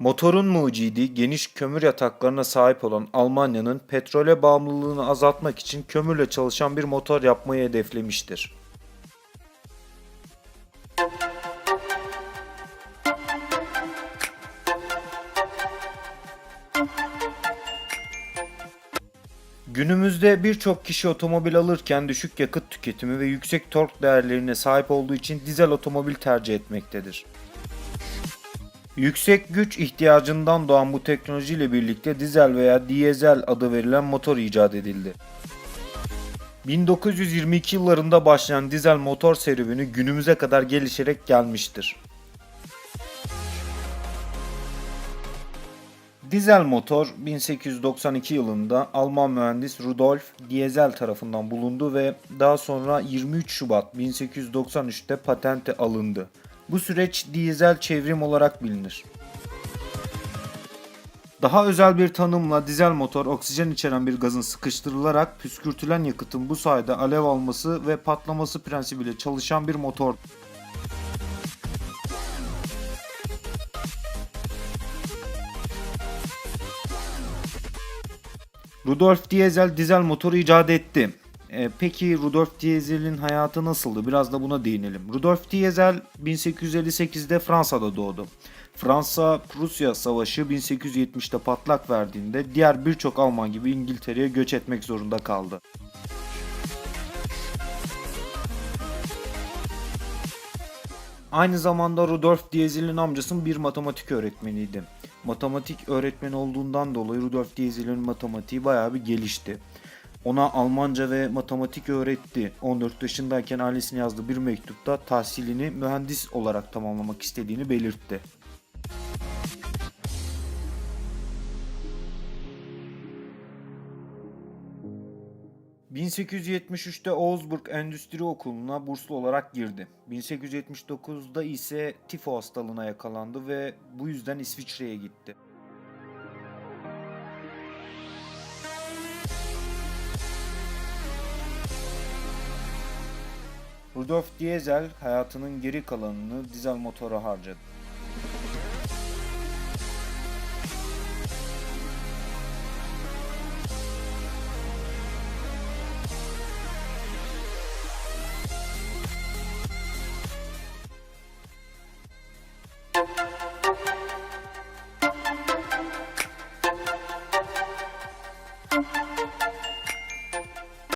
Motorun mucidi geniş kömür yataklarına sahip olan Almanya'nın petrole bağımlılığını azaltmak için kömürle çalışan bir motor yapmayı hedeflemiştir. Günümüzde birçok kişi otomobil alırken düşük yakıt tüketimi ve yüksek tork değerlerine sahip olduğu için dizel otomobil tercih etmektedir. Yüksek güç ihtiyacından doğan bu teknolojiyle birlikte dizel veya dizel adı verilen motor icat edildi. 1922 yıllarında başlayan dizel motor serüveni günümüze kadar gelişerek gelmiştir. Dizel motor 1892 yılında Alman mühendis Rudolf Diesel tarafından bulundu ve daha sonra 23 Şubat 1893'te patente alındı. Bu süreç dizel çevrim olarak bilinir. Daha özel bir tanımla dizel motor oksijen içeren bir gazın sıkıştırılarak püskürtülen yakıtın bu sayede alev alması ve patlaması prensibiyle çalışan bir motor. Rudolf Diesel dizel motoru icat etti. E, peki Rudolf Diesel'in hayatı nasıldı? Biraz da buna değinelim. Rudolf Diesel 1858'de Fransa'da doğdu. Fransa-Prusya Savaşı 1870'te patlak verdiğinde diğer birçok Alman gibi İngiltere'ye göç etmek zorunda kaldı. Aynı zamanda Rudolf Diesel'in amcasının bir matematik öğretmeniydi. Matematik öğretmeni olduğundan dolayı Rudolf Diesel'in matematiği bayağı bir gelişti. Ona Almanca ve matematik öğretti. 14 yaşındayken ailesine yazdığı bir mektupta tahsilini mühendis olarak tamamlamak istediğini belirtti. ...1873'te Augsburg Endüstri Okulu'na burslu olarak girdi. 1879'da ise tifo hastalığına yakalandı ve bu yüzden İsviçre'ye gitti. Rudolf Diesel hayatının geri kalanını dizel motora harcadı.